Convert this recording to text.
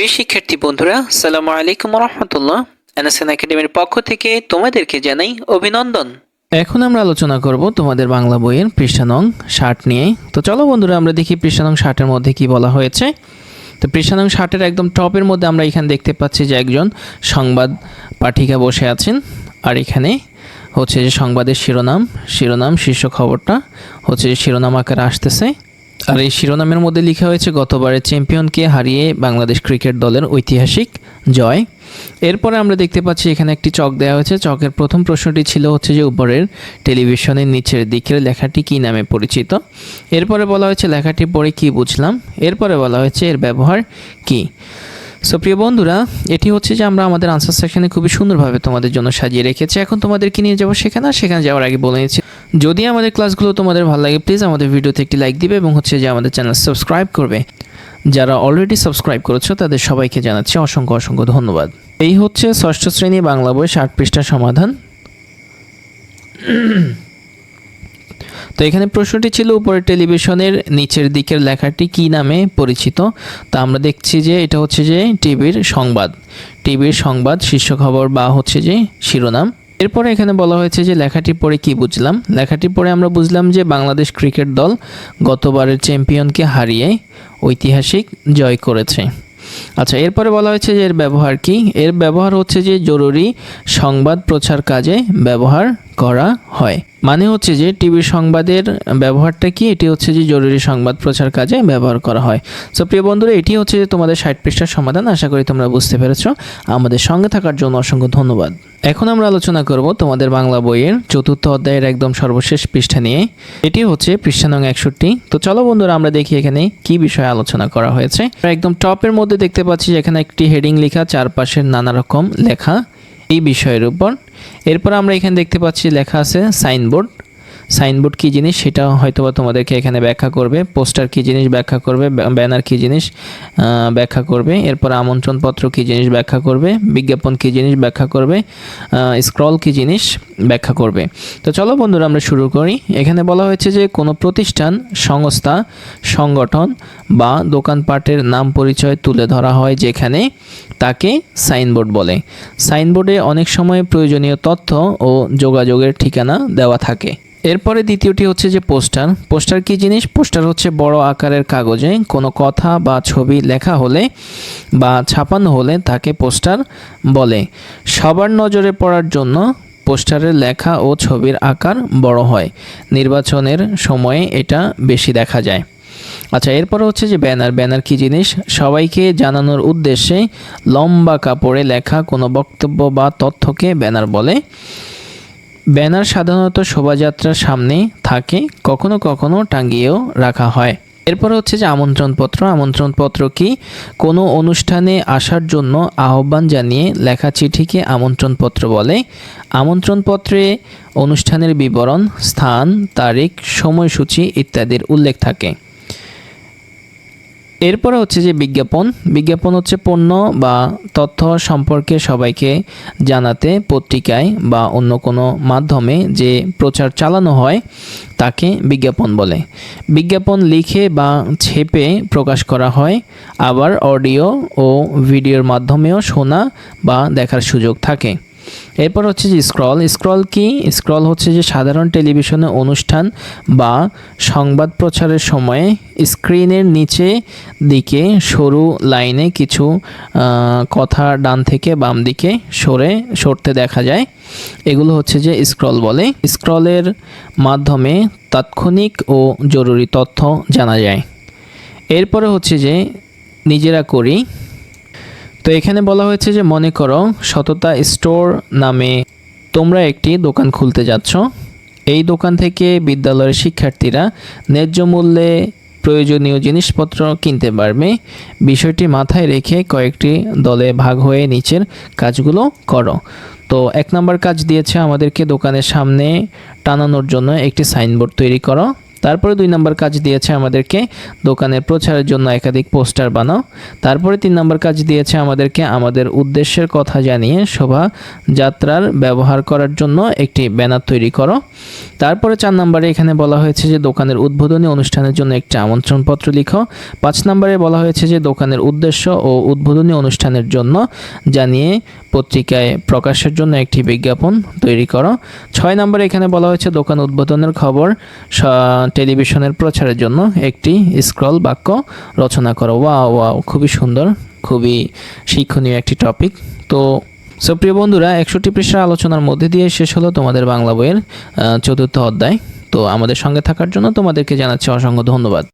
প্রিয় শিক্ষার্থী বন্ধুরা সালাম আলাইকুম রহমতুল্লাহ এনএসএন একাডেমির পক্ষ থেকে তোমাদেরকে জানাই অভিনন্দন। এখন আমরা আলোচনা করব তোমাদের বাংলা বইয়ের পৃষ্ঠা নং ষাট নিয়ে। তো চলো বন্ধুরা, আমরা দেখি পৃষ্ঠা নং ষাটের মধ্যে কি বলা হয়েছে। তো পৃষ্ঠা নং ষাটের একদম টপের মধ্যে আমরা এখানে দেখতে পাচ্ছি যে একজন সংবাদ পাঠিকা বসে আছেন। আর এখানে হচ্ছে যে সংবাদের শিরোনাম শিরোনাম শীর্ষ খবরটা হচ্ছে যে শিরোনাম আকারে আসতেছে। আর এই শিরোনামের মধ্যে লেখা হয়েছে, গতবারের চ্যাম্পিয়নকে হারিয়ে বাংলাদেশ ক্রিকেট দলের ঐতিহাসিক জয়। এরপরে আমরা দেখতে পাচ্ছি, এখানে একটি চক দেওয়া হয়েছে। চকের প্রথম প্রশ্নটি ছিল হচ্ছে যে, উপরের টেলিভিশনের নিচের দিকের লেখাটি কী নামে পরিচিত? এরপরে বলা হয়েছে লেখাটি পড়ে কি বুঝলাম? এরপরে বলা হয়েছে, এর ব্যবহার কি? সো, প্রিয় বন্ধুরা, এটি হচ্ছে যে, আমরা আমাদের আনসার সেকশনে খুবই সুন্দরভাবে তোমাদের জন্য সাজিয়ে রেখেছি। এখন তোমাদেরকে নিয়ে যাব সেখানে, আর সেখানে যাওয়ার আগে বলে নিচ্ছি যদি আমাদের ক্লাসগুলো তোমাদের ভালো লাগে প্লিজ আমাদের ভিডিওতে একটি লাইক দিবে এবং হচ্ছে যে আমাদের চ্যানেল সাবস্ক্রাইব করবে। যারা অলরেডি সাবস্ক্রাইব করেছ, তাদের সবাইকে জানাচ্ছি অসংখ্য অসংখ্য ধন্যবাদ। এই হচ্ছে ষষ্ঠ শ্রেণি বাংলা বই ষাট পৃষ্ঠা সমাধান। তো এখানে প্রশ্নটি ছিল উপরে টেলিভিশনের নিচের দিকের লেখাটি কি নামে পরিচিত? তা আমরা দেখছি যে এটা হচ্ছে যে টিভির সংবাদ। টিভির সংবাদ শীর্ষ খবর বা হচ্ছে যে শিরোনাম। এরপরে এখানে বলা হয়েছে যে লেখাটি পড়ে কি বুঝলাম? লেখাটি পড়ে আমরা বুঝলাম যে বাংলাদেশ ক্রিকেট দল গতবারের চ্যাম্পিয়নকে হারিয়ে ঐতিহাসিক জয় করেছে। আচ্ছা এরপরে বলা হয়েছে যে এর ব্যবহার কি? এর ব্যবহার হচ্ছে যে জরুরি সংবাদ প্রচার কাজে ব্যবহার করা হয়। মানে হচ্ছে যে টিভি সংবাদের ব্যবহারটা কি? এটি হচ্ছে যে জরুরি সংবাদ প্রচার কাজে ব্যবহার করা হয়। সো প্রিয় বন্ধুরা, এটি হচ্ছে যে তোমাদের ষাট পৃষ্ঠার সমাধান। আশা করি তোমরা বুঝতে পেরেছ। আমাদের সঙ্গে থাকার জন্য অসংখ্য ধন্যবাদ। এখন আমরা আলোচনা করব তোমাদের বাংলা বইয়ের চতুর্থ অধ্যায়ের একদম সর্বশেষ পৃষ্ঠা নিয়ে। এটি হচ্ছে পৃষ্ঠা নং একষট্টি। তো চলো বন্ধুরা, আমরা দেখি এখানে কি বিষয়ে আলোচনা করা হয়েছে। একদম টপের মধ্যে দেখতে পাচ্ছি এখানে একটি হেডিং লেখা, চারপাশের নানা রকম লেখা। এই বিষয়ের উপর এরপর আমরা এখানে দেখতে পাচ্ছি লেখা আছে সাইনবোর্ড। সাইনবোর্ড কী জিনিস সেটা হয়তোবা তোমাদেরকে এখানে ব্যাখ্যা করবে, পোস্টার কী জিনিস ব্যাখ্যা করবে ব্যানার কী জিনিস ব্যাখ্যা করবে, এরপর আমন্ত্রণপত্র কী জিনিস ব্যাখ্যা করবে, বিজ্ঞাপন কী জিনিস ব্যাখ্যা করবে স্ক্রল কী জিনিস ব্যাখ্যা করবে। তো চলো বন্ধুরা আমরা শুরু করি। এখানে বলা হয়েছে যে কোনো প্রতিষ্ঠান, সংস্থা, সংগঠন বা দোকানপাটের নাম পরিচয় তুলে ধরা হয় যেখানে তাকে সাইনবোর্ড বলে। সাইনবোর্ডে অনেক সময় প্রয়োজনীয় তথ্য ও যোগাযোগের ঠিকানা দেওয়া থাকে। এরপরে দ্বিতীয়টি হচ্ছে যে পোস্টার। পোস্টার কি জিনিস? পোস্টার হচ্ছে বড় আকারের কাগজে কোনো কথা বা ছবি লেখা হলে বা ছাপানো হলে তাকে পোস্টার বলে। সবার নজরে পড়ার জন্য পোস্টারের লেখা ও ছবির আকার বড় হয়। নির্বাচনের সময়ে এটা বেশি দেখা যায়। আচ্ছা এরপর হচ্ছে যে ব্যানার। ব্যানার কি জিনিস? সবাইকে জানানোর উদ্দেশ্যে লম্বা কাপড়ে লেখা কোনো বক্তব্য বা তথ্যকে ব্যানার বলে। ব্যানার সাধারণত শোভাযাত্রার সামনে থাকে, কখনো কখনো টাঙ্গিয়েও রাখা হয়। এরপর হচ্ছে যে আমন্ত্রণপত্র। আমন্ত্রণপত্র কি? কোনো অনুষ্ঠানে আসার জন্য আহ্বান জানিয়ে লেখা চিঠিকে আমন্ত্রণপত্র বলে। আমন্ত্রণপত্রে অনুষ্ঠানের বিবরণ, স্থান, তারিখ, সময়সূচি ইত্যাদির উল্লেখ থাকে। এরপরে হচ্ছে যে বিজ্ঞাপন। বিজ্ঞাপন হচ্ছে পণ্য বা তথ্য সম্পর্কে সবাইকে জানাতে পত্রিকায় বা অন্য কোনো মাধ্যমে যে প্রচার চালানো হয়, তাকে বিজ্ঞাপন বলে। বিজ্ঞাপন লিখে বা ছেপে প্রকাশ করা হয়, আবার অডিও ও ভিডিওর মাধ্যমেও শোনা বা দেখার সুযোগ থাকে। এরপর হচ্ছে যে স্ক্রল স্ক্রল কি? স্ক্রল হচ্ছে যে সাধারণ টেলিভিশনে অনুষ্ঠান বা সংবাদ প্রচারের সময়ে স্ক্রিনের নিচে দিকে সরু লাইনে কিছু কথা ডান থেকে বাম দিকে সরে, সরতে দেখা যায়। এগুলো হচ্ছে যে স্ক্রল বলে। স্ক্রলের মাধ্যমে তাৎক্ষণিক ও জরুরি তথ্য জানা যায়। এরপরে হচ্ছে যে নিজেরা করি। তো এখানে বলা হয়েছে যে, মনে করো সততা স্টোর নামে তোমরা একটি দোকান খুলতে যাচ্ছ। এই দোকান থেকে বিদ্যালয়ের শিক্ষার্থীরা ন্যায্য মূল্যে প্রয়োজনীয় জিনিসপত্র কিনতে পারবে। বিষয়টি মাথায় রেখে কয়েকটি দলে ভাগ হয়ে নিচের কাজগুলো করো। তো এক নম্বর কাজ দিয়েছে আমাদেরকে দোকানের সামনে টানানোর জন্য একটি সাইনবোর্ড তৈরি করো। তারপরে দুই নম্বর কাজ দিয়েছে আমাদেরকে দোকানের প্রচারের জন্য একাধিক পোস্টার বানাও। তারপরে তিন নম্বর কাজ দিয়েছে আমাদেরকে আমাদের উদ্দেশ্যের কথা জানিয়ে শোভাযাত্রার ব্যবহার করার জন্য একটি ব্যানার তৈরি করো। তারপরে চার নম্বরে এখানে বলা হয়েছে যে দোকানের উদ্বোধনী অনুষ্ঠানের জন্য একটি আমন্ত্রণপত্র লিখো। পাঁচ নম্বরে বলা হয়েছে যে দোকানের উদ্দেশ্য ও উদ্বোধনী অনুষ্ঠানের জন্য জানিয়ে পত্রিকায় প্রকাশের জন্য একটি বিজ্ঞাপন তৈরি করো। ছয় নম্বরে এখানে বলা হয়েছে দোকান উদ্বোধনের খবর টেলিভিশনের প্রচারের জন্য একটি স্ক্রল বাক্য রচনা করো। ওয়া ওয়া খুবই সুন্দর, খুবই শিক্ষণীয় একটি টপিক। তো সো প্রিয় বন্ধুরা, একষট্টি পৃষ্ঠার আলোচনার মধ্যে দিয়ে শেষ হলো তোমাদের বাংলা বইয়ের চতুর্থ অধ্যায়। তো আমাদের সঙ্গে থাকার জন্য তোমাদেরকে জানাচ্ছি অসংখ্য ধন্যবাদ।